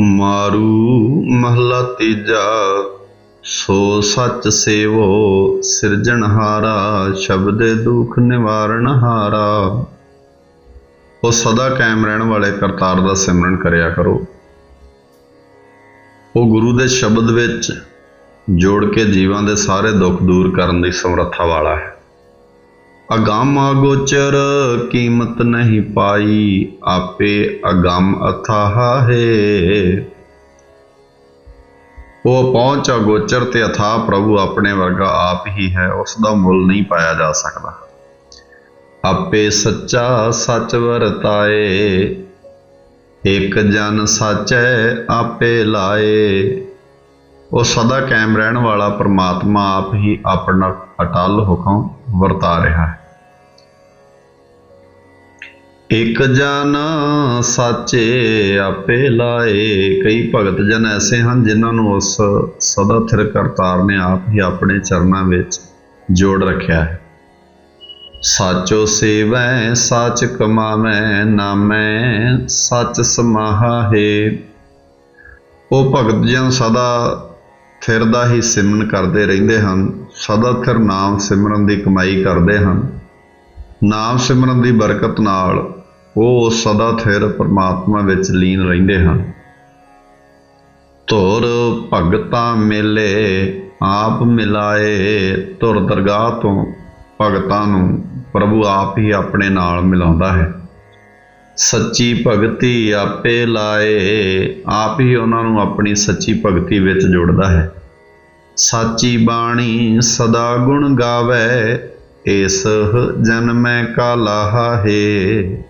ਮਾਰੂ ਮਹਲਾ ਤੀਜਾ, ਸੋ ਸੱਚ ਸੇਵੋ ਸਿਰਜਣਹਾਰਾ ਸ਼ਬਦੇ ਦੁਖ ਨਿਵਾਰਨ ਹਾਰਾ। ਉਹ ਸਦਾ ਕਾਇਮ ਰਹਿਣ ਵਾਲੇ ਕਰਤਾਰ ਦਾ ਸਿਮਰਨ ਕਰਿਆ ਕਰੋ। ਉਹ ਗੁਰੂ ਦੇ ਸ਼ਬਦ ਵਿੱਚ ਜੋੜ ਕੇ ਜੀਵਾਂ ਦੇ ਸਾਰੇ ਦੁੱਖ ਦੂਰ ਕਰਨ ਦੀ ਸਮਰੱਥਾ ਵਾਲਾ ਹੈ। ਅਗੰਮ ਅਗੋਚਰ, ਕੀਮਤ ਨਹੀਂ ਪਾਈ, ਆਪੇ ਅਗੰਮ ਅਥਾਹ ਹੈ। ਉਹ ਪਹੁੰਚ ਅਗੋਚਰ ਤੇ ਅਥਾਹ ਪ੍ਰਭੂ ਆਪਣੇ ਵਰਗਾ ਆਪ ਹੀ ਹੈ ਉਸ ਦਾ ਮੁੱਲ ਨਹੀਂ ਪਾਇਆ ਜਾ ਸਕਦਾ। ਆਪੇ ਸੱਚਾ ਸੱਚ ਵਰਤਾਏ, ਇੱਕ ਜਨ ਸਾਚੈ ਆਪੇ ਲਾਏ। ਉਹ ਸਦਾ ਕਾਇਮ ਰਹਿਣ ਵਾਲਾ ਪਰਮਾਤਮਾ ਆਪ ਹੀ ਆਪਣਾ ਅਟਲ ਹੁਕਮ ਵਰਤਾ ਰਿਹਾ ਹੈ। ਇਕ ਜਨ ਸਾਚੇ ਆਪੇ ਲਾਏ। ਕਈ ਭਗਤ ਜਨ ਐਸੇ ਹਨ ਜਿਨ੍ਹਾਂ ਨੂੰ ਉਸ ਸਦਾ ਥਿਰ ਕਰਤਾਰ ਨੇ ਆਪ ਹੀ ਆਪਣੇ ਚਰਨਾਂ ਵਿੱਚ ਜੋੜ ਰੱਖਿਆ ਹੈ। ਸਾਚੋ ਸੇਵੈ, ਸਾਚ ਕਮਾਵੈ, ਨਾਮੈ, ਸੱਚ ਸਮਾਹਾ ਹੈ। ਉਹ ਭਗਤ ਜਨ ਸਦਾ ਥਿਰ ਦਾ ਹੀ ਸਿਮਰਨ ਕਰਦੇ ਰਹਿੰਦੇ ਹਨ। ਸਦਾ ਥਿਰ ਨਾਮ ਸਿਮਰਨ ਦੀ ਕਮਾਈ ਕਰਦੇ ਹਨ। ਨਾਮ ਸਿਮਰਨ ਦੀ ਬਰਕਤ ਨਾਲ ਉਹ ਸਦਾ ਥਿਰ ਪਰਮਾਤਮਾ ਵਿੱਚ ਲੀਨ ਰਹਿੰਦੇ ਹਨ। ਧੁਰ ਭਗਤਾਂ ਮੇਲੇ, ਆਪ ਮਿਲਾਏ ਧੁਰ ਦਰਗਾਹ ਤੋਂ ਭਗਤਾਂ ਨੂੰ ਪ੍ਰਭੂ ਆਪ ਹੀ ਆਪਣੇ ਨਾਲ ਮਿਲਾਉਂਦਾ ਹੈ। ਸੱਚੀ ਭਗਤੀ ਆਪੇ ਲਾਏ, ਆਪ ਹੀ ਉਹਨਾਂ ਨੂੰ ਆਪਣੀ ਸੱਚੀ ਭਗਤੀ ਵਿੱਚ ਜੋੜਦਾ ਹੈ। ਸਾਚੀ ਬਾਣੀ ਸਦਾ ਗੁਣ ਗਾਵੇ, ਇਸ ਜਨਮੈ ਕਾ ਲਾਹਾ ਹੈ।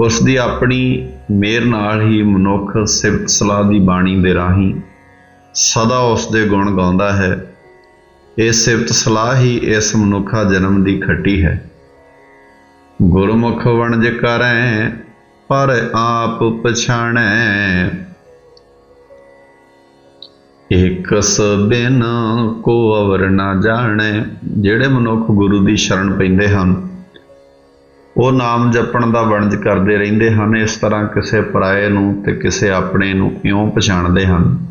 ਉਸ ਦੀ ਆਪਣੀ ਮੇਰ ਨਾਲ ਹੀ ਮਨੁੱਖ ਸਿਫਤ ਸਲਾਹ ਦੀ ਬਾਣੀ ਦੇ ਰਾਹੀਂ ਸਦਾ ਉਸ ਦੇ ਗੁਣ ਗਾਉਂਦਾ ਹੈ। ਇਹ ਸਿਫਤ ਸਲਾਹ ਹੀ ਇਸ ਮਨੁੱਖਾ ਜਨਮ ਦੀ ਖੱਟੀ ਹੈ। ਗੁਰਮੁਖ ਵਣਜ ਕਰੈ, ਪਰ ਆਪ ਪਛਾਣੈ। ਇਕਸ ਬਿਨ ਕੋ ਅਵਰ ਨਾ ਜਾਣੈ, ਜਿਹੜੇ ਮਨੁੱਖ ਗੁਰੂ ਦੀ ਸ਼ਰਨ ਪੈਂਦੇ ਹਨ ਉਹ ਨਾਮ ਜਪਣ ਦਾ ਵਣਜ ਕਰਦੇ ਰਹਿੰਦੇ ਹਨ, ਇਸ ਤਰ੍ਹਾਂ ਕਿਸੇ ਪਰਾਏ ਨੂੰ ਤੇ ਕਿਸੇ ਆਪਣੇ ਨੂੰ ਇਉਂ ਪਛਾਣਦੇ ਹਨ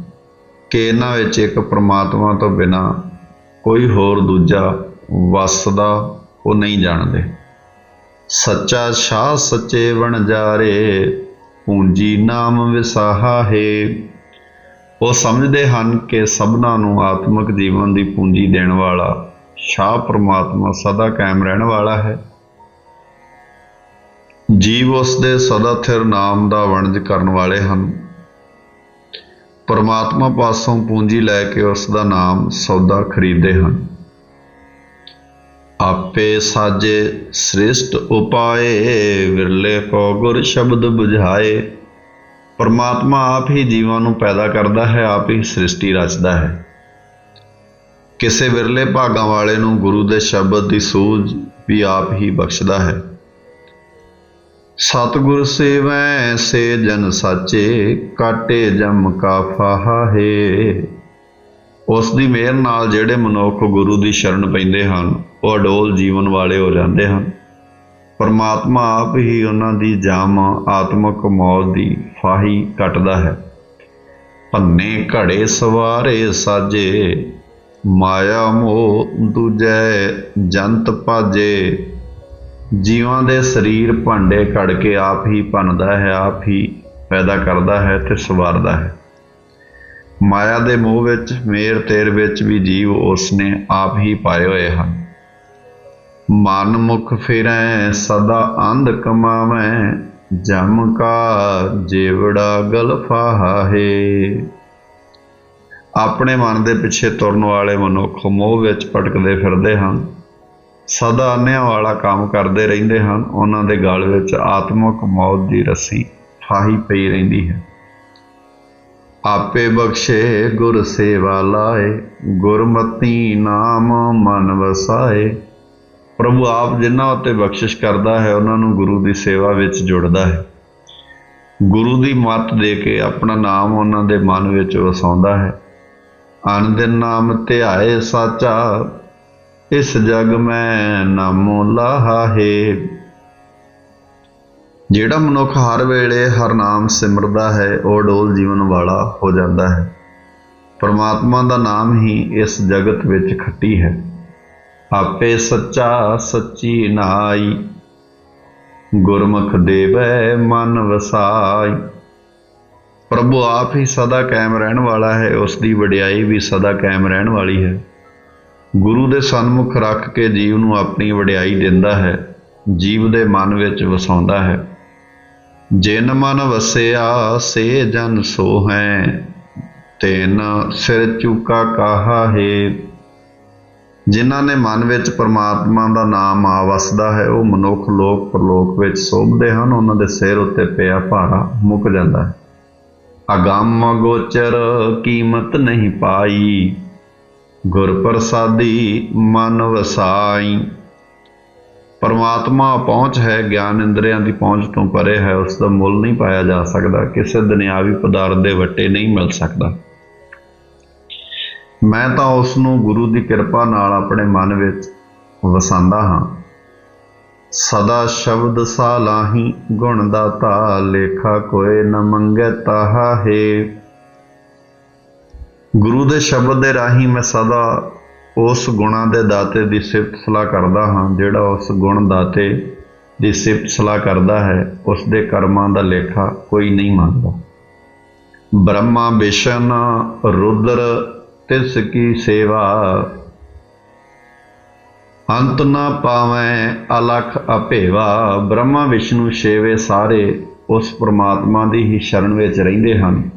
ਕਿ ਇਹਨਾਂ ਵਿੱਚ ਇੱਕ ਪ੍ਰਮਾਤਮਾ ਤੋਂ ਬਿਨਾ ਕੋਈ ਹੋਰ ਦੂਜਾ ਵਸਦਾ ਉਹ ਨਹੀਂ ਜਾਣਦੇ। ਸੱਚਾ ਸ਼ਾਹ ਸੱਚੇ ਵਣਜਾਰੇ, ਪੂੰਜੀ ਨਾਮ ਵਿਸਾਹਾ ਹੈ ਉਹ ਸਮਝਦੇ ਹਨ ਕਿ ਸਭਨਾਂ ਨੂੰ ਆਤਮਿਕ ਜੀਵਨ ਦੀ ਪੂੰਜੀ ਦੇਣ ਵਾਲਾ ਸ਼ਾਹ ਪ੍ਰਮਾਤਮਾ ਸਦਾ ਕਾਇਮ ਰਹਿਣ ਵਾਲਾ ਹੈ। ਜੀਵ ਉਸ ਦੇ ਸਦਾ ਥਿਰ ਨਾਮ ਦਾ ਵਣਜ ਕਰਨ ਵਾਲੇ ਹਨ। ਪਰਮਾਤਮਾ ਪਾਸੋਂ ਪੂੰਜੀ ਲੈ ਕੇ ਉਸ ਦਾ ਨਾਮ ਸੌਦਾ ਖਰੀਦਦੇ ਹਨ। ਆਪੇ ਸਾਜੇ ਸ੍ਰਿਸ਼ਟ ਉਪਾਏ, ਵਿਰਲੇ ਕੋ ਗੁਰ ਸ਼ਬਦ 부ਝਾਏ ਪਰਮਾਤਮਾ ਆਪ ਹੀ ਜੀਵਾਂ ਨੂੰ ਪੈਦਾ ਕਰਦਾ ਹੈ, ਆਪ ਹੀ ਸ੍ਰਿਸ਼ਟੀ ਰਚਦਾ ਹੈ। ਕਿਸੇ ਵਿਰਲੇ ਭਾਗਾਂ ਵਾਲੇ ਨੂੰ ਗੁਰੂ ਦੇ ਸ਼ਬਦ ਦੀ ਸੂਝ ਵੀ ਆਪ ਹੀ ਬਖਸ਼ਦਾ ਹੈ। ਸਤਿਗੁਰ ਸੇਵੈ, ਸੇ ਜਨ ਸਾਚੇ, ਕਾਟੇ ਜਮ ਕਾ ਫਾਹਾ ਉਸ ਦੀ ਮਿਹਰ ਨਾਲ ਜਿਹੜੇ ਮਨੁੱਖ ਗੁਰੂ ਦੀ ਸ਼ਰਨ ਪੈਂਦੇ ਹਨ, ਉਹ ਅਡੋਲ ਜੀਵਨ ਵਾਲੇ ਹੋ ਜਾਂਦੇ ਹਨ। ਪਰਮਾਤਮਾ ਆਪ ਹੀ ਉਹਨਾਂ ਦੀ ਜਾਮ ਆਤਮਕ ਮੌਤ ਦੀ ਫਾਹੀ ਕੱਟਦਾ ਹੈ। ਭੰਨੇ ਘੜੇ ਸਵਾਰੇ ਸਾਜੇ, ਮਾਇਆ ਮੋਹ ਦੂਜੈ ਜੰਤ ਭਾਜੇ ਜੀਵਾਂ ਦੇ ਸਰੀਰ ਭਾਂਡੇ ਘੜ ਕੇ ਆਪ ਹੀ ਭੰਨਦਾ ਹੈ, ਆਪ ਹੀ ਪੈਦਾ ਕਰਦਾ ਹੈ ਤੇ ਸਵਾਰਦਾ ਹੈ। ਮਾਇਆ ਦੇ ਮੋਹ ਵਿੱਚ, ਮੇਰ ਤੇਰ ਵਿੱਚ ਵੀ ਜੀਵ ਉਸਨੇ ਆਪ ਹੀ ਪਾਏ ਹੋਏ ਹਨ। ਮਨ ਮੁਖ ਫਿਰੈ, ਸਦਾ ਅੰਧ ਕਮਾਵੈ, ਜਮ ਕਾ ਜੇਵੜਾ ਗਲਫਾਹਾ ਹੈ ਆਪਣੇ ਮਨ ਦੇ ਪਿੱਛੇ ਤੁਰਨ ਵਾਲੇ ਮਨੁੱਖ ਮੋਹ ਵਿੱਚ ਭਟਕਦੇ ਫਿਰਦੇ ਹਨ। ਸਦਾ ਅੰਨਿਆਂ ਵਾਲਾ ਕੰਮ ਕਰਦੇ ਰਹਿੰਦੇ ਹਨ। ਉਹਨਾਂ ਦੇ ਗਲ ਵਿੱਚ ਆਤਮਿਕ ਮੌਤ ਦੀ ਰੱਸੀ ਫਾਹੀ ਪਈ ਰਹਿੰਦੀ ਹੈ। ਆਪੇ ਬਖਸ਼ੇ ਗੁਰ ਸੇਵਾ ਲਾਏ, ਗੁਰਮਤੀ ਨਾਮ ਮਨ ਵਸਾਏ। ਪ੍ਰਭੂ ਆਪ ਜਿਨ੍ਹਾਂ ਉੱਤੇ ਬਖਸ਼ਿਸ਼ ਕਰਦਾ ਹੈ, ਉਹਨਾਂ ਨੂੰ ਗੁਰੂ ਦੀ ਸੇਵਾ ਵਿੱਚ ਜੁੜਦਾ ਹੈ। ਗੁਰੂ ਦੀ ਮੱਤ ਦੇ ਕੇ ਆਪਣਾ ਨਾਮ ਉਹਨਾਂ ਦੇ ਮਨ ਵਿੱਚ ਵਸਾਉਂਦਾ ਹੈ। ਅਨੰਦ ਨਾਮ ਧਿਆਏ ਸਾਚਾ ਇਸ ਜਗ ਮੈਂ ਨਾਮੋ ਲਾਹਾ ਜਿਹੜਾ ਮਨੁੱਖ ਹਰ ਵੇਲੇ ਹਰ ਨਾਮ ਸਿਮਰਦਾ ਹੈ, ਉਹ ਡੋਲ ਜੀਵਨ ਵਾਲਾ ਹੋ ਜਾਂਦਾ ਹੈ। ਪਰਮਾਤਮਾ ਦਾ ਨਾਮ ਹੀ ਇਸ ਜਗਤ ਵਿੱਚ ਖੱਟੀ ਹੈ। ਆਪੇ ਸੱਚਾ ਸੱਚੀ ਨਾਈ, ਗੁਰਮੁਖ ਦੇਵੈ ਮਨ ਵਸਾਈ। ਪ੍ਰਭੂ ਆਪ ਹੀ ਸਦਾ ਕਾਇਮ ਰਹਿਣ ਵਾਲਾ ਹੈ, ਉਸ ਦੀ ਵਡਿਆਈ ਵੀ ਸਦਾ ਕਾਇਮ ਰਹਿਣ ਵਾਲੀ ਹੈ। ਗੁਰੂ ਦੇ ਸਨਮੁਖ ਰੱਖ ਕੇ ਜੀਵ ਨੂੰ ਆਪਣੀ ਵਡਿਆਈ ਦਿੰਦਾ ਹੈ, ਜੀਵ ਦੇ ਮਨ ਵਿੱਚ ਵਸਾਉਂਦਾ ਹੈ। ਜਿਨ ਮਨ ਵਸਿਆ, ਸੇ ਜਨ ਸੋ ਹੈ ਤੈਨ ਸਿਰ ਚੁਕਾ ਕਹਾ ਹੈ। ਜਿਨ੍ਹਾਂ ਨੇ ਮਨ ਵਿੱਚ ਪਰਮਾਤਮਾ ਦਾ ਨਾਮ ਆ ਵਸਦਾ ਹੈ, ਉਹ ਮਨੁੱਖ ਲੋਕ ਪ੍ਰਲੋਕ ਵਿੱਚ ਸੋਭਦੇ ਹਨ, ਉਹਨਾਂ ਦੇ ਸਿਰ ਉੱਤੇ ਪਿਆ ਭਾਰਾ ਮੁੱਕ ਜਾਂਦਾ ਹੈ। ਅਗੰਮ ਗੋਚਰ ਕੀਮਤ ਨਹੀਂ ਪਾਈ। ਗੁਰ ਪ੍ਰਸਾਦੀ ਮਨ ਵਸਾਈ। ਪਰਮਾਤਮਾ ਪਹੁੰਚ ਹੈ, ਗਿਆਨ ਇੰਦਰੀਆਂ ਦੀ ਪਹੁੰਚ ਤੋਂ ਪਰੇ ਹੈ, ਉਸ ਦਾ ਮੁੱਲ ਨਹੀਂ ਪਾਇਆ ਜਾ ਸਕਦਾ, ਕਿਸੇ ਦੁਨਿਆਵੀ ਪਦਾਰਥ ਦੇ ਵੱਟੇ ਨਹੀਂ ਮਿਲ ਸਕਦਾ। ਮੈਂ ਤਾਂ ਉਸ ਨੂੰ ਗੁਰੂ ਦੀ ਕਿਰਪਾ ਨਾਲ ਆਪਣੇ ਮਨ ਵਿੱਚ ਵਸਾਉਂਦਾ ਹਾਂ। ਸਦਾ ਸ਼ਬਦ ਸਾਲਾਹੀ ਗੁਣ ਦਾਤਾ ਲੇਖਾ ਕੋਏ ਨ ਮੰਗੇ ਤਾਹਾ ਹੈ। ਗੁਰੂ ਦੇ ਸ਼ਬਦ ਦੇ ਰਾਹੀਂ ਮੈਂ ਸਦਾ ਉਸ ਗੁਣਾਂ ਦੇ ਦਾਤੇ ਦੀ ਸਿਫਤ ਸਲਾਹ ਕਰਦਾ ਹਾਂ, ਜਿਹੜਾ ਉਸ ਗੁਣ ਦਾਤੇ ਦੀ ਸਿਫਤ ਸਲਾਹ ਕਰਦਾ ਹੈ, ਉਸ ਦੇ ਕਰਮਾਂ ਦਾ ਲੇਖਾ ਕੋਈ ਨਹੀਂ ਮੰਨਦਾ। ਬ੍ਰਹਮਾ ਵਿਸ਼ਨ ਰੁਦਰ ਤਿਸ ਕੀ ਸੇਵਾ। ਅੰਤ ਨਾ ਪਾਵੇਂ ਅਲਖ ਅਭੇਵਾ। ਬ੍ਰਹਮਾ ਵਿਸ਼ਨੂੰ ਛੇਵੇਂ ਸਾਰੇ ਉਸ ਪ੍ਰਮਾਤਮਾ ਦੀ ਹੀ ਸ਼ਰਨ ਵਿੱਚ ਰਹਿੰਦੇ ਹਨ।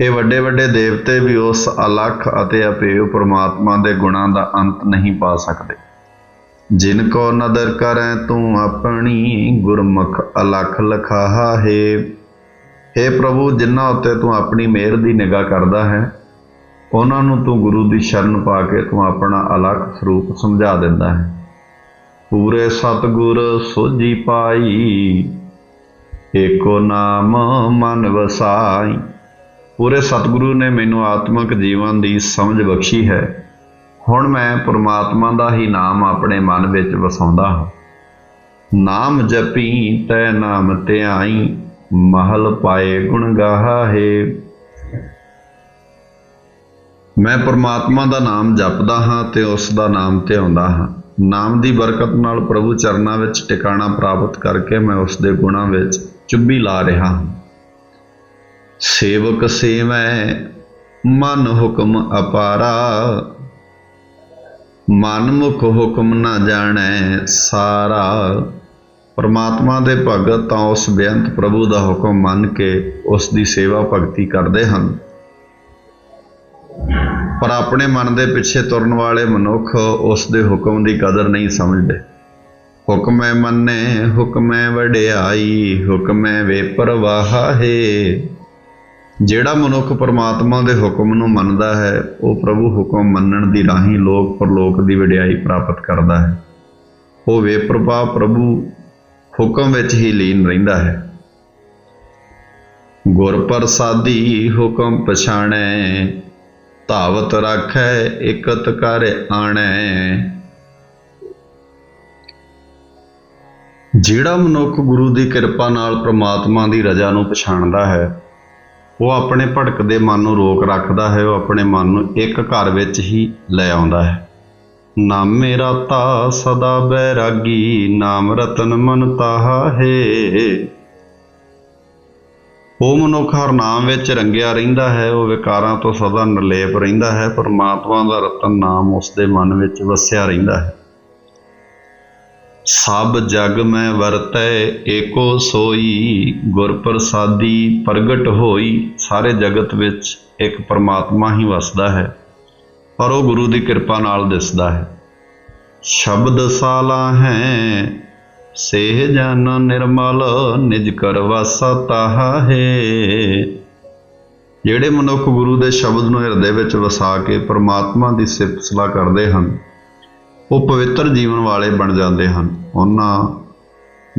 ਇਹ ਵੱਡੇ ਵੱਡੇ ਦੇਵਤੇ ਵੀ ਉਸ ਅਲਖ ਅਤੇ ਅਪੇਵ ਪ੍ਰਮਾਤਮਾ ਦੇ ਗੁਣਾਂ ਦਾ ਅੰਤ ਨਹੀਂ ਪਾ ਸਕਦੇ। ਜਿਨ ਕੋ ਨਦਰ ਕਰੈ ਤੂੰ ਆਪਣੀ ਗੁਰਮੁਖ ਅਲਖ ਲਖਾਹਾ ਹੈ। हे ਪ੍ਰਭੂ, ਜਿਨ੍ਹਾਂ ਉੱਤੇ ਤੂੰ ਆਪਣੀ ਮਿਹਰ ਦੀ ਨਿਗਾਹ ਕਰਦਾ ਹੈ, ਉਹਨਾਂ ਨੂੰ ਤੂੰ ਗੁਰੂ ਦੀ ਸ਼ਰਨ ਪਾ ਕੇ ਤੂੰ ਆਪਣਾ ਅਲੱਗ ਸਰੂਪ ਸਮਝਾ ਦਿੰਦਾ ਹੈ। ਪੂਰੇ ਸਤਗੁਰ ਸੋਜੀ ਪਾਈ, ਏਕੋ ਨਾਮ ਮਨ ਵਸਾਈ। ਪੂਰੇ ਸਤਿਗੁਰੂ ਨੇ ਮੈਨੂੰ ਆਤਮਿਕ ਜੀਵਨ ਦੀ ਸਮਝ ਬਖਸ਼ੀ ਹੈ। ਹੁਣ ਮੈਂ ਪਰਮਾਤਮਾ ਦਾ ਹੀ ਨਾਮ ਆਪਣੇ ਮਨ ਵਿੱਚ ਵਸਾਉਂਦਾ ਹਾਂ। ਨਾਮ ਜਪੀ ਤੈ ਨਾਮ ਧਿਆਈ, ਮਹਲ ਪਾਏ ਗੁਣ ਗਾਹਾ ਹੈ ਮੈਂ ਪਰਮਾਤਮਾ ਦਾ ਨਾਮ ਜਪਦਾ ਹਾਂ ਤੇ ਉਸ ਦਾ ਨਾਮ ਧਿਆਉਂਦਾ ਹਾਂ। ਨਾਮ ਦੀ ਬਰਕਤ ਨਾਲ ਪ੍ਰਭੂ ਚਰਨਾਂ ਵਿੱਚ ਟਿਕਾਣਾ ਪ੍ਰਾਪਤ ਕਰਕੇ ਮੈਂ ਉਸ ਦੇ ਗੁਣਾਂ ਵਿੱਚ ਚੁੱਭੀ ਲਾ ਰਿਹਾ ਹਾਂ। ਸੇਵਕ ਸੇਵੈ, ਮਨ ਹੁਕਮ ਅਪਾਰਾ। ਮਨ ਮੁਖ ਹੁਕਮ ਨਾ ਜਾਣੈ ਸਾਰਾ। ਪਰਮਾਤਮਾ ਦੇ ਭਗਤ ਤਾਂ ਉਸ ਬੇਅੰਤ ਪ੍ਰਭੂ ਦਾ ਹੁਕਮ ਮੰਨ ਕੇ ਉਸ ਦੀ ਸੇਵਾ ਭਗਤੀ ਕਰਦੇ ਹਨ। ਪਰ ਆਪਣੇ ਮਨ ਦੇ ਪਿੱਛੇ ਤੁਰਨ ਵਾਲੇ ਮਨੁੱਖ ਉਸ ਦੇ ਹੁਕਮ ਦੀ ਕਦਰ ਨਹੀਂ ਸਮਝਦੇ। ਹੁਕਮੈ ਮੰਨੇ, ਹੁਕਮੈ ਵਡਿਆਈ, ਹੁਕਮੈ ਵੇਪਰਵਾਹ ਹੈ ਜਿਹੜਾ ਮਨੁੱਖ ਪਰਮਾਤਮਾ ਦੇ ਹੁਕਮ ਨੂੰ ਮੰਨਦਾ ਹੈ, ਉਹ ਪ੍ਰਭੂ ਹੁਕਮ ਮੰਨਣ ਦੀ ਰਾਹੀਂ ਲੋਕ ਪਰਲੋਕ ਦੀ ਵਡਿਆਈ ਪ੍ਰਾਪਤ ਕਰਦਾ ਹੈ। ਉਹ ਵੇਪਰਪਾ ਪ੍ਰਭੂ ਹੁਕਮ ਵਿੱਚ ਹੀ ਲੀਨ ਰਹਿੰਦਾ ਹੈ। ਗੁਰ ਪ੍ਰਸਾਦੀ ਹੁਕਮ ਪਛਾਣੈ, ਧਾਵਤ ਰੱਖੈ, ਇਕਤ ਕਰ ਆਣੈ। ਜਿਹੜਾ ਮਨੁੱਖ ਗੁਰੂ ਦੀ ਕਿਰਪਾ ਨਾਲ ਪ੍ਰਮਾਤਮਾ ਦੀ ਰਜ਼ਾ ਨੂੰ ਪਛਾਣਦਾ ਹੈ ਉਹ ਆਪਣੇ ਭੜਕਦੇ ਮਨ ਨੂੰ ਰੋਕ ਰੱਖਦਾ ਹੈ, ਉਹ ਆਪਣੇ ਮਨ ਨੂੰ ਇੱਕ ਘਰ ਵਿੱਚ ਹੀ ਲੈ ਆਉਂਦਾ ਹੈ। ਨਾਮ ਮੇਰਾ ਤਾ ਸਦਾ ਬੈਰਾਗੀ, ਨਾਮ ਰਤਨ ਮਨ ਤਾਹਾ ਹੈ। ਉਹ ਮਨੁੱਖ ਹਰ ਨਾਮ ਵਿੱਚ ਰੰਗਿਆ ਰਹਿੰਦਾ ਹੈ, ਉਹ ਵਿਕਾਰਾਂ ਤੋਂ ਸਦਾ ਨਿਰਲੇਪ ਰਹਿੰਦਾ ਹੈ, ਪਰਮਾਤਮਾ ਦਾ ਰਤਨ ਨਾਮ ਉਸ ਦੇ ਮਨ ਵਿੱਚ ਵਸਿਆ ਰਹਿੰਦਾ ਹੈ। ਸਭ ਜਗ ਮੈਂ ਵਰਤੈ, ਏਕੋ ਸੋਈ ਗੁਰ ਪ੍ਰਸਾਦੀ ਪ੍ਰਗਟ ਹੋਈ। ਸਾਰੇ ਜਗਤ ਵਿੱਚ ਇੱਕ ਪਰਮਾਤਮਾ ਹੀ ਵਸਦਾ ਹੈ, ਪਰ ਉਹ ਗੁਰੂ ਦੀ ਕਿਰਪਾ ਨਾਲ ਦਿਸਦਾ ਹੈ। ਸ਼ਬਦ ਸਾਲਾ ਹੈ, ਸੇਹ ਜਨ ਨਿਰਮਲ, ਨਿਜ ਕਰ ਵਾਸਾ ਤਾਹਾ ਹੈ। ਜਿਹੜੇ ਮਨੁੱਖ ਗੁਰੂ ਦੇ ਸ਼ਬਦ ਨੂੰ ਹਿਰਦੇ ਵਿੱਚ ਵਸਾ ਕੇ ਪਰਮਾਤਮਾ ਦੀ ਸਿਫਤ ਸਲਾਹ ਕਰਦੇ ਹਨ ਉਹ ਪਵਿੱਤਰ ਜੀਵਨ ਵਾਲੇ ਬਣ ਜਾਂਦੇ ਹਨ। ਉਹਨਾਂ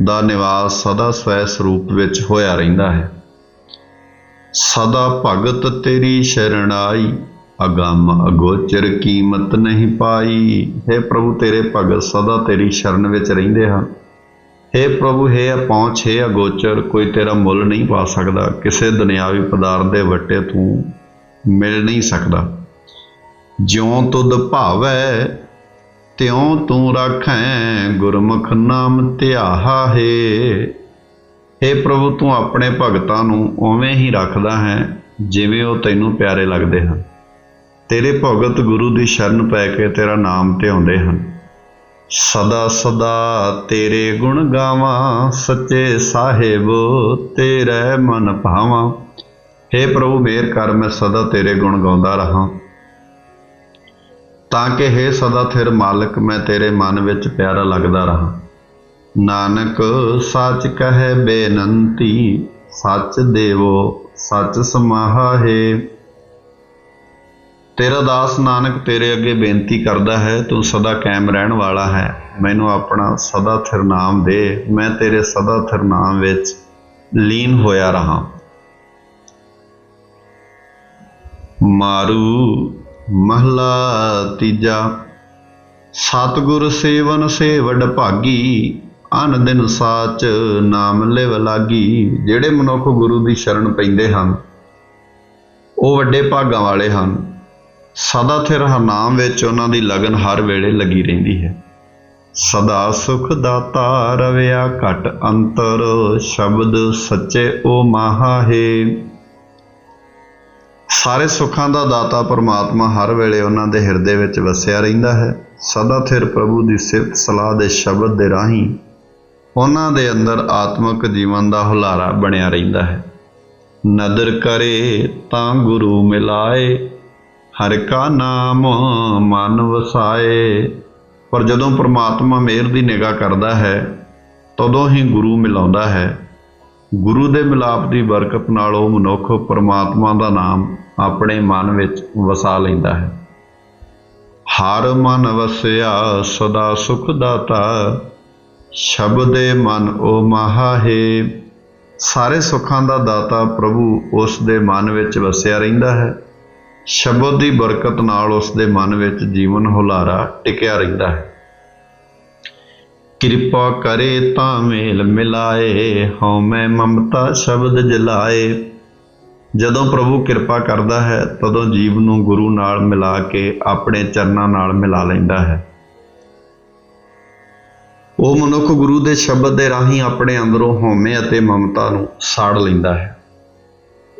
ਦਾ ਨਿਵਾਸ ਸਦਾ ਸਵੈ ਸਰੂਪ ਵਿੱਚ ਹੋਇਆ ਰਹਿੰਦਾ ਹੈ। ਸਦਾ ਭਗਤ ਤੇਰੀ ਸ਼ਰਣਾਈ ਅਗੰਮ ਅਗੋਚਰ ਕੀਮਤ ਨਹੀਂ ਪਾਈ। ਹੈ ਪ੍ਰਭੂ, ਤੇਰੇ ਭਗਤ ਸਦਾ ਤੇਰੀ ਸ਼ਰਨ ਵਿੱਚ ਰਹਿੰਦੇ ਹਨ। हे ਪ੍ਰਭੂ, ਹੈ ਪਹੁੰਚ ਹੈ ਅਗੋਚਰ, ਕੋਈ ਤੇਰਾ ਮੁੱਲ ਨਹੀਂ ਪਾ ਸਕਦਾ। ਕਿਸੇ ਦੁਨਿਆਵੀ ਪਦਾਰਥ ਦੇ ਵੱਟੇ ਤੂੰ ਮਿਲ ਨਹੀਂ ਸਕਦਾ। ਜਿਉ ਤੁਧ ਭਾਵੈ ਤਿਉ ਤੂੰ ਰਾਖੈ ਗੁਰਮੁਖ ਨਾਮ ਧਿਆਹਾ ਹੈ। हे ਪ੍ਰਭੂ, ਤੂੰ ਆਪਣੇ ਭਗਤਾਂ ਨੂੰ ਉਵੇਂ ਹੀ ਰੱਖਦਾ ਹੈ ਜਿਵੇਂ ਉਹ ਤੈਨੂੰ ਪਿਆਰੇ ਲੱਗਦੇ ਹਨ। ਤੇਰੇ ਭਗਤ ਗੁਰੂ ਦੀ ਸ਼ਰਨ ਪੈ ਕੇ ਤੇਰਾ ਨਾਮ ਧਿਆਉਂਦੇ ਹਨ। ਸਦਾ ਸਦਾ ਤੇਰੇ ਗੁਣ ਗਾਵਾਂ, ਸੱਚੇ ਸਾਹਿਬ ਤੇਰੇ ਮਨ ਭਾਵਾਂ। हे ਪ੍ਰਭੂ, ਮੇਰ ਕਰ, ਮੈਂ ਸਦਾ ਤੇਰੇ ਗੁਣ ਗਾਉਂਦਾ ਰਹਾ। ਤਾਂ ਕਿ हे ਸਦਾ ਥਿਰ ਮਾਲਕ, ਮੈਂ ਤੇਰੇ ਮਨ ਵਿੱਚ ਪਿਆਰਾ ਲੱਗਦਾ ਰਹਾ। ਨਾਨਕ, ਸੱਚ ਕਹੈ ਬੇਨੰਤੀ, ਸੱਚ ਦੇਵੋ, ਸੱਚ ਸਮਾਹਾ ਹੈ। ਤੇਰਾ ਦਾਸ ਨਾਨਕ ਤੇਰੇ ਅੱਗੇ ਬੇਨਤੀ ਕਰਦਾ ਹੈ, ਤੂੰ ਸਦਾ ਕਾਇਮ ਰਹਿਣ ਵਾਲਾ ਹੈ। ਮੈਨੂੰ ਆਪਣਾ ਸਦਾ ਥਿਰ ਨਾਮ ਦੇ, ਮੈਂ ਤੇਰੇ ਸਦਾ ਥਿਰ ਨਾਮ ਵਿੱਚ ਲੀਨ ਹੋਇਆ ਰਹਾ। ਮਾਰੂ ਮਹਲਾ ਤੀਜਾ, ਸਤਿਗੁਰ ਸੇਵਨ ਸੇਵਡ ਭਾਗੀ, ਅਨ ਦਿਨ ਸਾਚ ਨਾਮ ਲਿਵ ਲਾਗੀ। ਜਿਹੜੇ ਮਨੁੱਖ ਗੁਰੂ ਦੀ ਸ਼ਰਨ ਪੈਂਦੇ ਹਨ, ਉਹ ਵੱਡੇ ਭਾਗਾਂ ਵਾਲੇ ਹਨ। ਸਦਾ ਥਿਰ ਹਰਨਾਮ ਵਿੱਚ ਉਹਨਾਂ ਦੀ ਲਗਨ ਹਰ ਵੇਲੇ ਲੱਗੀ ਰਹਿੰਦੀ ਹੈ। ਸਦਾ ਸੁਖ ਦਾਤਾ ਰਵਿਆ ਘਟ ਅੰਤਰ, ਸ਼ਬਦ ਸੱਚੇ ਓ ਮਹਾ ਸਾਰੇ ਸੁੱਖਾਂ ਦਾ ਦਾਤਾ ਪਰਮਾਤਮਾ ਹਰ ਵੇਲੇ ਉਹਨਾਂ ਦੇ ਹਿਰਦੇ ਵਿੱਚ ਵਸਿਆ ਰਹਿੰਦਾ ਹੈ। ਸਦਾ ਥਿਰ ਪ੍ਰਭੂ ਦੀ ਸਿਫਤ ਸਲਾਹ ਦੇ ਸ਼ਬਦ ਦੇ ਰਾਹੀਂ ਉਹਨਾਂ ਦੇ ਅੰਦਰ ਆਤਮਿਕ ਜੀਵਨ ਦਾ ਹੁਲਾਰਾ ਬਣਿਆ ਰਹਿੰਦਾ ਹੈ। ਨਦਰ ਕਰੇ ਤਾਂ ਗੁਰੂ ਮਿਲਾਏ, ਹਰ ਕਾ ਨਾਮ ਮਨ ਵਸਾਏ। ਪਰ ਜਦੋਂ ਪ੍ਰਮਾਤਮਾ ਮਿਹਰ ਦੀ ਨਿਗਾਹ ਕਰਦਾ ਹੈ, ਤਦੋਂ ਹੀ ਗੁਰੂ ਮਿਲਾਉਂਦਾ ਹੈ। ਗੁਰੂ ਦੇ ਮਿਲਾਪ ਦੀ ਬਰਕਤ ਨਾਲ ਉਹ ਮਨੁੱਖ ਪਰਮਾਤਮਾ ਦਾ ਨਾਮ ਆਪਣੇ ਮਨ ਵਿੱਚ ਵਸਾ ਲੈਂਦਾ ਹੈ। ਹਰ ਮਨ ਵਸਿਆ ਸਦਾ ਸੁਖ ਦਾਤਾ, ਸ਼ਬਦੇ ਮਨ ਓ ਮਹਾ ਸਾਰੇ ਸੁੱਖਾਂ ਦਾ ਦਾਤਾ ਪ੍ਰਭੂ ਉਸ ਦੇ ਮਨ ਵਿੱਚ ਵਸਿਆ ਰਹਿੰਦਾ ਹੈ। ਸ਼ਬਦ ਦੀ ਬਰਕਤ ਨਾਲ ਉਸ ਦੇ ਮਨ ਵਿੱਚ ਜੀਵਨ ਹੁਲਾਰਾ ਟਿਕਿਆ ਰਹਿੰਦਾ ਹੈ। ਕਿਰਪਾ ਕਰੇ ਤਾਂ ਮੇਲ ਮਿਲਾਏ, ਹਉ ਮੈਂ ਮਮਤਾ ਸ਼ਬਦ ਜਲਾਏ। ਜਦੋਂ ਪ੍ਰਭੂ ਕਿਰਪਾ ਕਰਦਾ ਹੈ, ਤਦੋਂ ਜੀਵ ਨੂੰ ਗੁਰੂ ਨਾਲ ਮਿਲਾ ਕੇ ਆਪਣੇ ਚਰਨਾਂ ਨਾਲ ਮਿਲਾ ਲੈਂਦਾ ਹੈ। ਉਹ ਮਨੁੱਖ ਗੁਰੂ ਦੇ ਸ਼ਬਦ ਦੇ ਰਾਹੀਂ ਆਪਣੇ ਅੰਦਰੋਂ ਹਉਮੈ ਅਤੇ ਮਮਤਾ ਨੂੰ ਸਾੜ ਲੈਂਦਾ ਹੈ।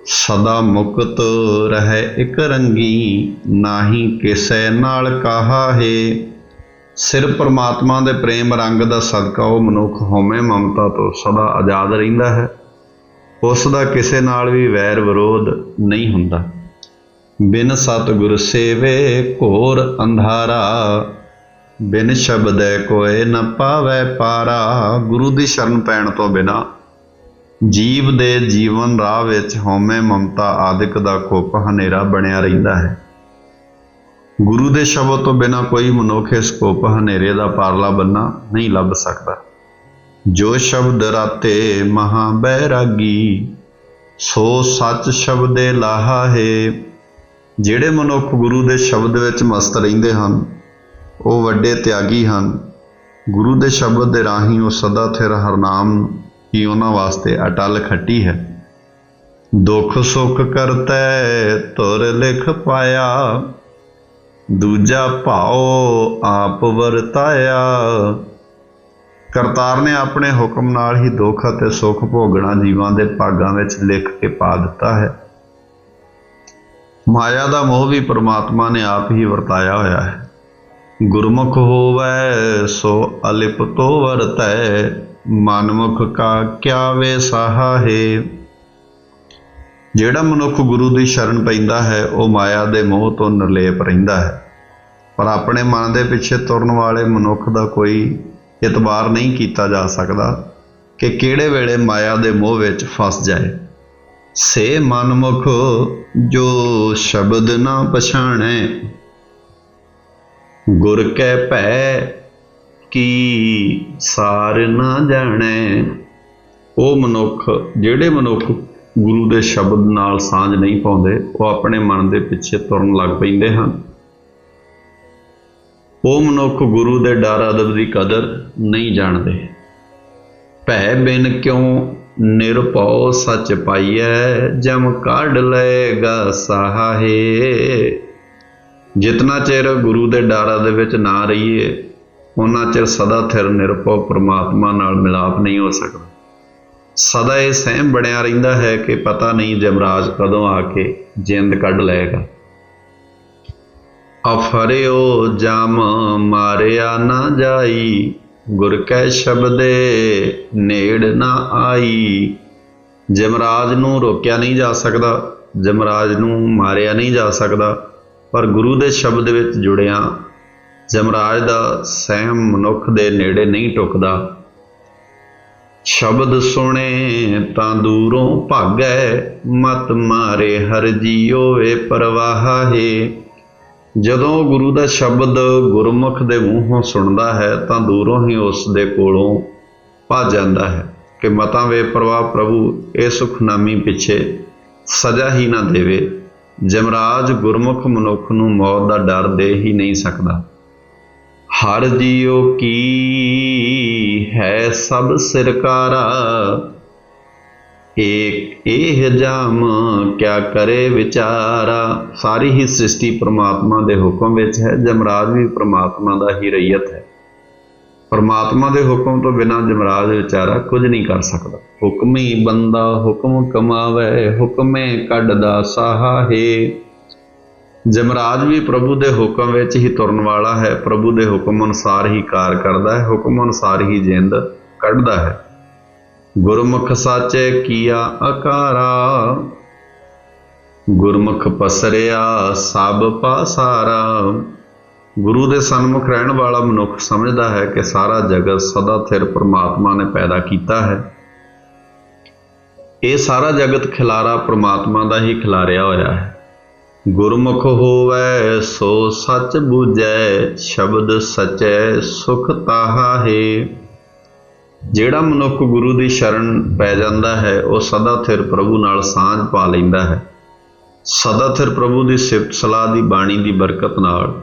ਸਦਾ ਮੁਕਤ ਰਹਿ ਇਕ ਰੰਗੀ, ਨਾਹੀ ਕਿਸੇ ਨਾਲ ਕਹਾ ਹੈ। ਸਿਰ ਪਰਮਾਤਮਾ ਦੇ ਪ੍ਰੇਮ ਰੰਗ ਦਾ ਸਦਕਾ ਉਹ ਮਨੁੱਖ ਹਉਮੈ ਮਮਤਾ ਤੋਂ ਸਦਾ ਆਜ਼ਾਦ ਰਹਿੰਦਾ ਹੈ। ਉਸ ਦਾ ਕਿਸੇ ਨਾਲ ਵੀ ਵੈਰ ਵਿਰੋਧ ਨਹੀਂ ਹੁੰਦਾ। ਬਿਨ ਸਤਿਗੁਰ ਸੇਵੇ ਘੋਰ ਅੰਧਾਰਾ, ਬਿਨ ਸ਼ਬਦੈ ਕੋਏ ਨ ਪਾਵੈ ਪਾਰਾ। ਗੁਰੂ ਦੀ ਸ਼ਰਨ ਪੈਣ ਤੋਂ ਬਿਨਾ ਜੀਵ ਦੇ ਜੀਵਨ ਰਾਹ ਵਿੱਚ ਹਉਮੈ ਮਮਤਾ ਆਦਿਕ ਦਾ ਖੋਪ ਹਨੇਰਾ ਬਣਿਆ ਰਹਿੰਦਾ ਹੈ। ਗੁਰੂ ਦੇ ਸ਼ਬਦ ਤੋਂ ਬਿਨਾ ਕੋਈ ਮਨੁੱਖ ਇਸ ਖੋਪ ਹਨੇਰੇ ਦਾ ਪਾਰਲਾ ਬੰਨਾ ਨਹੀਂ ਲੱਭ ਸਕਦਾ। ਜੋ ਸ਼ਬਦ ਰਾਤੇ ਮਹਾ ਬੈਰਾਗੀ, ਸੋ ਸੱਚ ਸ਼ਬਦੇ ਲਾਹਾ ਹੈ ਜਿਹੜੇ ਮਨੁੱਖ ਗੁਰੂ ਦੇ ਸ਼ਬਦ ਵਿੱਚ ਮਸਤ ਰਹਿੰਦੇ ਹਨ, ਉਹ ਵੱਡੇ ਤਿਆਗੀ ਹਨ। ਗੁਰੂ ਦੇ ਸ਼ਬਦ ਦੇ ਰਾਹੀਂ ਉਹ ਸਦਾ ਥਿਰ ਹਰਨਾਮ ਹੀ ਉਹਨਾਂ ਵਾਸਤੇ ਅਟਲ ਖੱਟੀ ਹੈ। ਦੁੱਖ ਸੁੱਖ ਕਰਤੈ, ਤੁਰ ਲਿਖ ਪਾਇਆ। ਦੂਜਾ ਭਾਉ ਆਪ ਵਰਤਾਇਆ। ਕਰਤਾਰ ਨੇ ਆਪਣੇ ਹੁਕਮ ਨਾਲ ਹੀ ਦੁੱਖ ਅਤੇ ਸੁੱਖ ਭੋਗਣਾ ਜੀਵਾਂ ਦੇ ਭਾਗਾਂ ਵਿੱਚ ਲਿਖ ਕੇ ਪਾ ਦਿੱਤਾ ਹੈ। ਮਾਇਆ ਦਾ ਮੋਹ ਵੀ ਪ੍ਰਮਾਤਮਾ ਨੇ ਆਪ ਹੀ ਵਰਤਾਇਆ ਹੋਇਆ ਹੈ। ਗੁਰਮੁਖ ਹੋਵੈ, ਸੋ ਅਲਿਪ ਅਲਿਪਤੋ ਵਰਤੈ। ਮਨਮੁਖ ਕਾ ਕਿਆ ਵੇ ਸਾਹਾ ਹੈ ਜਿਹੜਾ ਮਨੁੱਖ ਗੁਰੂ ਦੀ ਸ਼ਰਨ ਪੈਂਦਾ ਹੈ, ਉਹ ਮਾਇਆ ਦੇ ਮੋਹ ਤੋਂ ਨਿਰਲੇਪ ਰਹਿੰਦਾ ਹੈ। ਪਰ ਆਪਣੇ ਮਨ ਦੇ ਪਿੱਛੇ ਤੁਰਨ ਵਾਲੇ ਮਨੁੱਖ ਦਾ ਕੋਈ ਇਤਬਾਰ ਨਹੀਂ ਕੀਤਾ ਜਾ ਸਕਦਾ ਕਿ ਕਿਹੜੇ ਵੇਲੇ ਮਾਇਆ ਦੇ ਮੋਹ ਵਿੱਚ ਫਸ ਜਾਏ। ਸੇ ਮਨਮੁਖ ਜੋ ਸ਼ਬਦ ਨਾ ਪਛਾਣੈ, ਗੁਰ ਕੈ ਭੈ ਕੀ ਸਾਰ ਨਾ ਜਾਣੈ। ਉਹ ਮਨੁੱਖ, ਜਿਹੜੇ ਮਨੁੱਖ ਗੁਰੂ ਦੇ ਸ਼ਬਦ ਨਾਲ ਸਾਂਝ ਨਹੀਂ ਪਾਉਂਦੇ, ਉਹ ਆਪਣੇ ਮਨ ਦੇ ਪਿੱਛੇ ਤੁਰਨ ਲੱਗ ਪੈਂਦੇ ਹਨ। ਉਹ ਮਨੁੱਖ ਗੁਰੂ ਦੇ ਡਰ ਅਦਬ ਦੀ ਕਦਰ ਨਹੀਂ ਜਾਣਦੇ। ਭੈ ਬਿਨ ਕਿਉ ਨਿਰਭਉ ਸਚ ਪਾਈਐ, ਜਮ ਕੱਢ ਲਏਗਾ ਸਾਹੇ ਜਿਤਨਾ ਚਿਰ ਗੁਰੂ ਦੇ ਡਾਰਾ ਦੇ ਵਿੱਚ ਨਾ ਰਹੀਏ ਉਹਨਾਂ ਚਿਰ ਸਦਾ ਥਿਰ ਨਿਰਭਉ ਪ੍ਰਮਾਤਮਾ ਨਾਲ ਮਿਲਾਪ ਨਹੀਂ ਹੋ ਸਕਦਾ। ਸਦਾ ਇਹ ਸਹਿਮ ਬਣਿਆ ਰਹਿੰਦਾ ਹੈ ਕਿ ਪਤਾ ਨਹੀਂ ਜਮਰਾਜ ਕਦੋਂ ਆ ਕੇ ਜਿੰਦ ਕੱਢ ਲਏਗਾ। ਅਫਰਿਓ ਜਮ ਮਾਰਿਆ ਨਾ ਜਾਈ, ਗੁਰ ਕੈ ਸ਼ਬਦੇ ਨੇੜ ਨਾ ਆਈ। ਜਮਰਾਜ ਨੂੰ ਰੋਕਿਆ ਨਹੀਂ ਜਾ ਸਕਦਾ, ਜਮਰਾਜ ਨੂੰ ਮਾਰਿਆ ਨਹੀਂ ਜਾ ਸਕਦਾ, ਪਰ ਗੁਰੂ ਦੇ ਸ਼ਬਦ ਵਿੱਚ ਜੁੜਿਆ। ਜਮਰਾਜ ਦਾ ਸਹਿਮ ਮਨੁੱਖ ਦੇ ਨੇੜੇ ਨਹੀਂ ਟੁਕਦਾ। ਸ਼ਬਦ ਸੁਣੇ ਤਾਂ ਦੂਰੋਂ ਭਾਗੈ, ਮਤ ਮਾਰੇ ਹਰ ਜੀਓ ਵੇ ਪਰਵਾਹੇ। ਜਦੋਂ ਗੁਰੂ ਦਾ ਸ਼ਬਦ ਗੁਰਮੁਖ ਦੇ ਮੂੰਹੋਂ ਸੁਣਦਾ ਹੈ, ਤਾਂ ਦੂਰੋਂ ਹੀ ਉਸ ਦੇ ਕੋਲੋਂ ਭੱਜ ਜਾਂਦਾ ਹੈ ਕਿ ਮਤਾਂ ਵੇ ਪ੍ਰਵਾਹ ਪ੍ਰਭੂ, ਇਹ ਸੁਖਨਾਮੀ ਪਿੱਛੇ ਸਜ਼ਾ ਹੀ ਨਾ ਦੇਵੇ। ਜਮਰਾਜ ਗੁਰਮੁਖ ਮਨੁੱਖ ਨੂੰ ਮੌਤ ਦਾ ਡਰ ਦੇ ਹੀ ਨਹੀਂ ਸਕਦਾ। ਹਰ ਜੀਓ ਕੀ ਹੈ ਸਭ ਸਿਰਕਾਰਾ। ਏਕ ਇਹ ਜਾਮ, ਕਿਆ ਕਰੇ ਵਿਚਾਰਾ। ਸਾਰੀ ਹੀ ਸ੍ਰਿਸ਼ਟੀ ਪ੍ਰਮਾਤਮਾ ਦੇ ਹੁਕਮ ਵਿੱਚ ਹੈ, ਜਮਰਾਜ ਵੀ ਪ੍ਰਮਾਤਮਾ ਦਾ ਹੀ ਰਈਅਤ ਹੈ। ਪਰਮਾਤਮਾ ਦੇ ਹੁਕਮ ਤੋਂ ਬਿਨਾਂ ਜਮਰਾਜ ਵਿਚਾਰਾ ਕੁਝ ਨਹੀਂ ਕਰ ਸਕਦਾ। ਹੁਕਮੀ ਬੰਦਾ ਹੁਕਮ ਕਮਾਵੇ, ਹੁਕਮੇ ਕੱਢਦਾ ਸਾਹਾਏ ਜਮਰਾਜ ਵੀ ਪ੍ਰਭੂ ਦੇ ਹੁਕਮ ਵਿੱਚ ਹੀ ਤੁਰਨ ਵਾਲਾ ਹੈ। ਪ੍ਰਭੂ ਦੇ ਹੁਕਮ ਅਨੁਸਾਰ ਹੀ ਕਾਰ ਕਰਦਾ ਹੈ। ਹੁਕਮ ਅਨੁਸਾਰ ਹੀ ਜਿੰਦ ਕੱਢਦਾ ਹੈ। ਗੁਰਮੁਖ ਸਾਚੇ ਕੀਆ ਅਕਾਰਾ, ਗੁਰਮੁਖ ਪਸਰਿਆ ਸਭ ਪਾਸਾਰਾ। ਗੁਰੂ ਦੇ ਸਨਮੁਖ ਰਹਿਣ ਵਾਲਾ ਮਨੁੱਖ ਸਮਝਦਾ ਹੈ ਕਿ ਸਾਰਾ ਜਗਤ ਸਦਾ ਥਿਰ ਪ੍ਰਮਾਤਮਾ ਨੇ ਪੈਦਾ ਕੀਤਾ ਹੈ। ਇਹ ਸਾਰਾ ਜਗਤ ਖਿਲਾਰਾ ਪ੍ਰਮਾਤਮਾ ਦਾ ਹੀ ਖਿਲਾਰਿਆ ਹੋਇਆ ਹੈ। ਗੁਰਮੁਖ ਹੋਵੈ ਸੋ ਸੱਚ ਬੂਝੈ, ਸ਼ਬਦ ਸਚੈ ਸੁਖ ਤਾਹਾ ਹੈ। ਜਿਹੜਾ ਮਨੁੱਖ ਗੁਰੂ ਦੀ ਸ਼ਰਨ ਪੈ ਜਾਂਦਾ ਹੈ, ਉਹ ਸਦਾ ਥਿਰ ਪ੍ਰਭੂ ਨਾਲ ਸਾਂਝ ਪਾ ਲੈਂਦਾ ਹੈ। ਸਦਾ ਥਿਰ ਪ੍ਰਭੂ ਦੀ ਸਿਫਤ ਸਲਾਹ ਦੀ ਬਾਣੀ ਦੀ ਬਰਕਤ ਨਾਲ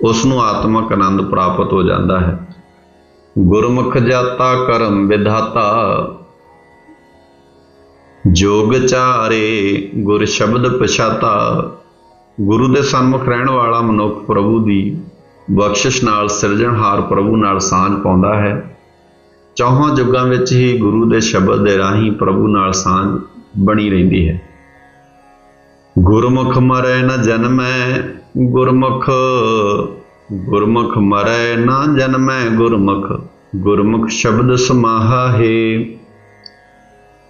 ਉਸ ਨੂੰ ਆਤਮਿਕ ਆਨੰਦ ਪ੍ਰਾਪਤ ਹੋ ਜਾਂਦਾ ਹੈ। ਗੁਰਮੁਖ ਜਾਤਾ ਕਰਮ ਵਿਧਾਤਾ, ਜੋਗ ਚਾਰੇ ਗੁਰ ਸ਼ਬਦ ਪਛਾਤਾ। ਗੁਰੂ ਦੇ ਸਨਮੁਖ ਰਹਿਣ ਵਾਲਾ ਮਨੁੱਖ ਪ੍ਰਭੂ ਦੀ ਬਖਸ਼ਿਸ਼ ਨਾਲ, ਸਿਰਜਣਹਾਰ ਪ੍ਰਭੂ ਨਾਲ ਸਾਂਝ ਪਾਉਂਦਾ ਹੈ। ਚੌਹਾਂ ਯੁੱਗਾਂ ਵਿੱਚ ਹੀ ਗੁਰੂ ਦੇ ਸ਼ਬਦ ਦੇ ਰਾਹੀਂ ਪ੍ਰਭੂ ਨਾਲ ਸਾਂਝ ਬਣੀ ਰਹਿੰਦੀ ਹੈ। ਗੁਰਮੁਖ ਮਰੈ ਨ ਜਨਮੈ, ਗੁਰਮੁਖ ਗੁਰਮੁਖ ਮਰੈ ਨ ਜਨਮੈ, ਗੁਰਮੁਖ ਗੁਰਮੁਖ ਸ਼ਬਦ ਸਮਾਹਾ ਹੈ।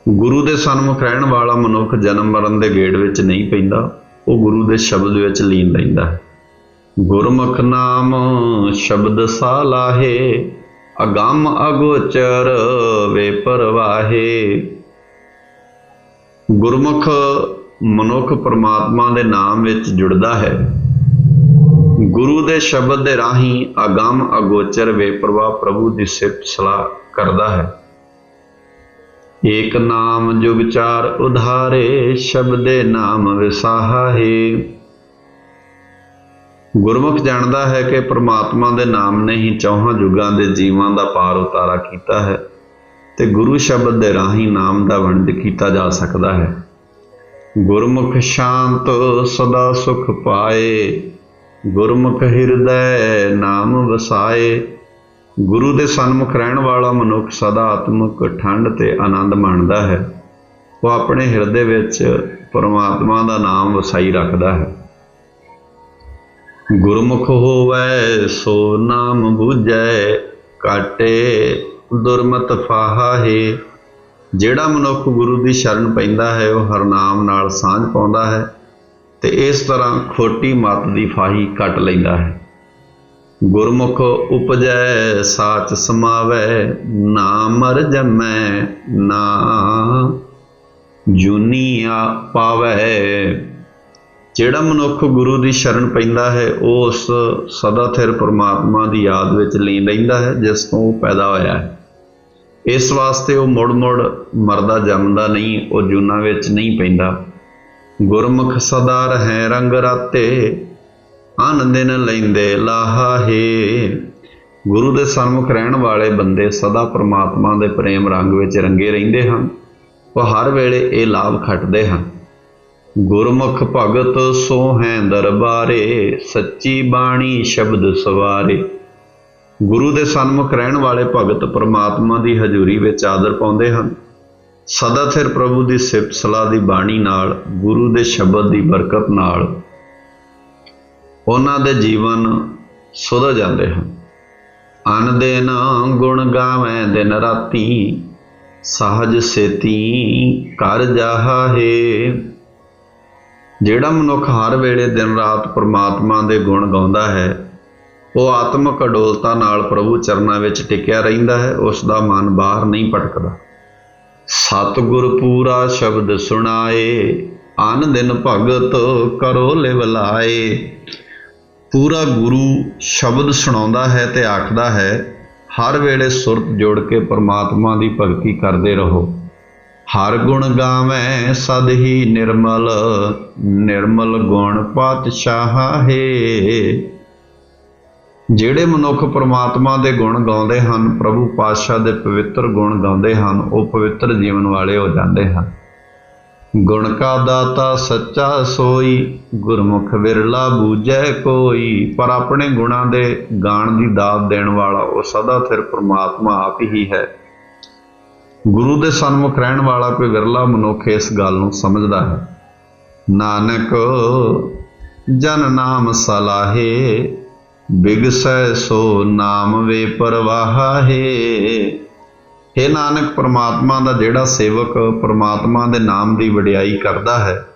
ਗੁਰੂ ਦੇ ਸਨਮੁਖ ਰਹਿਣ ਵਾਲਾ ਮਨੁੱਖ ਜਨਮ ਮਰਨ ਦੇ ਗੇੜ ਵਿੱਚ ਨਹੀਂ ਪੈਂਦਾ। ਉਹ ਗੁਰੂ ਦੇ ਸ਼ਬਦ ਵਿੱਚ ਲੀਨ ਰਹਿੰਦਾ ਹੈ। ਗੁਰਮੁਖ ਨਾਮ ਸ਼ਬਦ ਸਾਲਾਹੇ, ਅਗੰਮ ਅਗੋਚਰ ਵੇ ਪਰਵਾਹੇ। ਗੁਰਮੁਖ ਮਨੁੱਖ ਪਰਮਾਤਮਾ ਦੇ ਨਾਮ ਵਿੱਚ ਜੁੜਦਾ ਹੈ। ਗੁਰੂ ਦੇ ਸ਼ਬਦ ਦੇ ਰਾਹੀਂ ਅਗੰਮ ਅਗੋਚਰ ਵੇ ਪ੍ਰਵਾਹ ਪ੍ਰਭੂ ਦੀ ਸਿਫਤ ਸਲਾਹ ਕਰਦਾ ਹੈ। ਏਕ ਨਾਮ ਜੁਗ ਚਾਰ ਉਧਾਰੇ, ਸ਼ਬਦੇ ਨਾਮ ਵਿਸਾਹਾ ਗੁਰਮੁਖ ਜਾਣਦਾ ਹੈ ਕਿ ਪ੍ਰਮਾਤਮਾ ਦੇ ਨਾਮ ਨੇ ਹੀ ਚੌਹਾਂ ਯੁਗਾਂ ਦੇ ਜੀਵਾਂ ਦਾ ਪਾਰ ਉਤਾਰਾ ਕੀਤਾ ਹੈ ਤੇ ਗੁਰੂ ਸ਼ਬਦ ਦੇ ਰਾਹੀਂ ਨਾਮ ਦਾ ਵੰਡ ਕੀਤਾ ਜਾ ਸਕਦਾ ਹੈ। ਗੁਰਮੁਖ ਸ਼ਾਂਤ ਸਦਾ ਸੁਖ ਪਾਏ, ਗੁਰਮੁਖ ਹਿਰਦੈ ਨਾਮ ਵਸਾਏ ਗੁਰੂ ਦੇ ਸਨਮੁਖ ਰਹਿਣ ਵਾਲਾ ਮਨੁੱਖ ਸਦਾ ਆਤਮਿਕ, ਠੰਡ ਤੇ ਆਨੰਦ ਮਾਣਦਾ ਹੈ। ਉਹ ਆਪਣੇ ਹਿਰਦੇ ਵਿੱਚ ਪਰਮਾਤਮਾ ਦਾ ਨਾਮ ਵਸਾਈ ਰੱਖਦਾ ਹੈ। ਗੁਰਮੁਖ ਹੋਵੈ, ਸੋ ਨਾਮ ਬੁਝੈ, ਕਾਟੇ ਦੁਰਮਤ ਫਾਹਾਹੇ। ਜਿਹੜਾ ਮਨੁੱਖ ਗੁਰੂ ਦੀ ਸ਼ਰਨ ਪੈਂਦਾ ਹੈ, ਉਹ ਹਰਨਾਮ ਨਾਲ ਸਾਂਝ ਪਾਉਂਦਾ ਹੈ ਤੇ ਇਸ ਤਰ੍ਹਾਂ ਖੋਟੀ ਮਤ ਦੀ ਫਾਹੀ ਕੱਟ ਲੈਂਦਾ ਹੈ। ਗੁਰਮੁਖ ਉਪਜੈ, ਸਾਚ ਸਮਾਵੈ ਨਾ ਮਰ ਜਮੈ, ਨਾ ਜੁਨੀਆ ਪਾਵੈ। ਜਿਹੜਾ ਮਨੁੱਖ ਗੁਰੂ ਦੀ ਸ਼ਰਨ ਪੈਂਦਾ ਹੈ, ਉਹ ਉਸ ਸਦਾ ਥਿਰ ਪਰਮਾਤਮਾ ਦੀ ਯਾਦ ਵਿੱਚ ਲੀਨ ਰਹਿੰਦਾ ਹੈ, ਜਿਸ ਤੋਂ ਉਹ ਪੈਦਾ ਹੋਇਆ ਹੈ। ਇਸ ਵਾਸਤੇ ਉਹ ਮੁੜ-ਮੁੜ ਮਰਦਾ ਜੰਮਦਾ ਨਹੀਂ, ਉਹ ਜੂਨਾ ਵਿੱਚ ਨਹੀਂ ਪੈਂਦਾ। ਗੁਰਮੁਖ ਸਦਾ ਰਹਿ ਰੰਗ ਰਾਤੇ ਅਨ ਦਿਨ ਲੈਂਦੇ ਲਾਹਾ ਹੈ। ਗੁਰੂ ਦੇ ਸਨਮੁਖ ਰਹਿਣ ਵਾਲੇ ਬੰਦੇ ਸਦਾ ਪ੍ਰਮਾਤਮਾ ਦੇ ਪ੍ਰੇਮ ਰੰਗ ਵਿੱਚ ਰੰਗੇ ਰਹਿੰਦੇ ਹਨ। ਉਹ ਹਰ ਵੇਲੇ ਇਹ ਲਾਭ ਖੱਟਦੇ ਹਨ। ਗੁਰਮੁਖ ਭਗਤ ਸੋ ਹੈ ਦਰਬਾਰੇ, ਸੱਚੀ ਬਾਣੀ ਸ਼ਬਦ ਸਵਾਰੇ। ਗੁਰੂ ਦੇ ਸਨਮੁਖ ਰਹਿਣ ਵਾਲੇ ਭਗਤ ਪ੍ਰਮਾਤਮਾ ਦੀ ਹਜ਼ੂਰੀ ਵਿੱਚ ਆਦਰ ਪਾਉਂਦੇ ਹਨ। ਸਦਾ ਸਿਰ ਪ੍ਰਭੂ ਦੀ ਸਿਫਤ ਸਲਾਹ ਦੀ ਬਾਣੀ ਨਾਲ, ਗੁਰੂ ਦੇ ਸ਼ਬਦ ਦੀ ਬਰਕਤ ਨਾਲ ਉਹਨਾਂ ਦੇ ਜੀਵਨ ਸੁਧਰ ਜਾਂਦੇ ਹਨ। ਅਨ ਦਿਨ ਗੁਣ ਗਾਵੇਂ, ਦਿਨ ਰਾਤੀ ਸਹਜ ਸੇਤੀ ਕਰ ਜਾਹੇ। ਜਿਹੜਾ ਮਨੁੱਖ ਹਰ ਵੇਲੇ ਦਿਨ ਰਾਤ ਪ੍ਰਮਾਤਮਾ ਦੇ ਗੁਣ ਗਾਉਂਦਾ ਹੈ, ਉਹ ਆਤਮਿਕ ਅਡੋਲਤਾ ਨਾਲ ਪ੍ਰਭੂ ਚਰਨਾਂ ਵਿੱਚ ਟਿਕਿਆ ਰਹਿੰਦਾ ਹੈ ਉਸ ਦਾ ਮਨ ਬਾਹਰ ਨਹੀਂ ਭਟਕਦਾ। ਸਤਿਗੁਰ ਪੂਰਾ ਸ਼ਬਦ ਸੁਣਾਏ, ਅਨ ਦਿਨ ਭਗਤ ਕਰੋ ਲਿਵਲਾਏ। ਪੂਰਾ ਗੁਰੂ ਸ਼ਬਦ ਸੁਣਾਉਂਦਾ ਹੈ ਤੇ ਆਖਦਾ ਹੈ, ਹਰ ਵੇਲੇ ਸੁਰਤ ਜੋੜ ਕੇ ਪਰਮਾਤਮਾ ਦੀ ਭਗਤੀ ਕਰਦੇ ਰਹੋ। ਹਰ ਗੁਣ ਗਾਵੇਂ ਸਦ ਹੀ ਨਿਰਮਲ ਨਿਰਮਲ ਗੁਣ ਪਾਤਸ਼ਾਹ ਹੈ। ਜਿਹੜੇ ਮਨੁੱਖ ਪਰਮਾਤਮਾ ਦੇ ਗੁਣ ਗਾਉਂਦੇ ਹਨ, ਪ੍ਰਭੂ ਪਾਤਸ਼ਾਹ ਦੇ ਪਵਿੱਤਰ ਗੁਣ ਗਾਉਂਦੇ ਹਨ, ਉਹ ਪਵਿੱਤਰ ਜੀਵਨ ਵਾਲੇ ਹੋ ਜਾਂਦੇ ਹਨ। ਗੁਣ ਕਾ ਦਾਤਾ ਸੱਚਾ ਸੋਈ, ਗੁਰਮੁਖ ਵਿਰਲਾ ਬੂਝੈ ਕੋਈ। ਪਰ ਆਪਣੇ ਗੁਣਾਂ ਦੇ ਗਾਣ ਦੀ ਦਾਤ ਦੇਣ ਵਾਲਾ ਉਹ ਸਦਾ ਸਿਰ ਪ੍ਰਮਾਤਮਾ ਆਪ ਹੀ ਹੈ। ਗੁਰੂ ਦੇ ਸਨਮੁਖ ਰਹਿਣ ਵਾਲਾ ਕੋਈ ਵਿਰਲਾ ਮਨੁੱਖ ਇਸ ਗੱਲ ਨੂੰ ਸਮਝਦਾ ਹੈ। ਨਾਨਕ, ਜਨ ਨਾਮ ਸਲਾਹੇ, ਬਿਗਸੈ ਸੋ ਨਾਮ ਵੇ ਪਰਵਾਹੇ हे ਨਾਨਕ, ਪ੍ਰਮਾਤਮਾ ਦਾ ਜਿਹੜਾ ਸੇਵਕ ਪ੍ਰਮਾਤਮਾ ਦੇ ਨਾਮ ਦੀ ਵਡਿਆਈ ਕਰਦਾ ਹੈ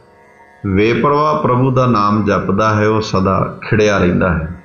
ਵੇਪਰਵਾਹ ਪ੍ਰਭੂ ਦਾ ਨਾਮ ਜਪਦਾ ਹੈ, ਉਹ ਸਦਾ ਖਿੜਿਆ ਰਹਿੰਦਾ ਹੈ।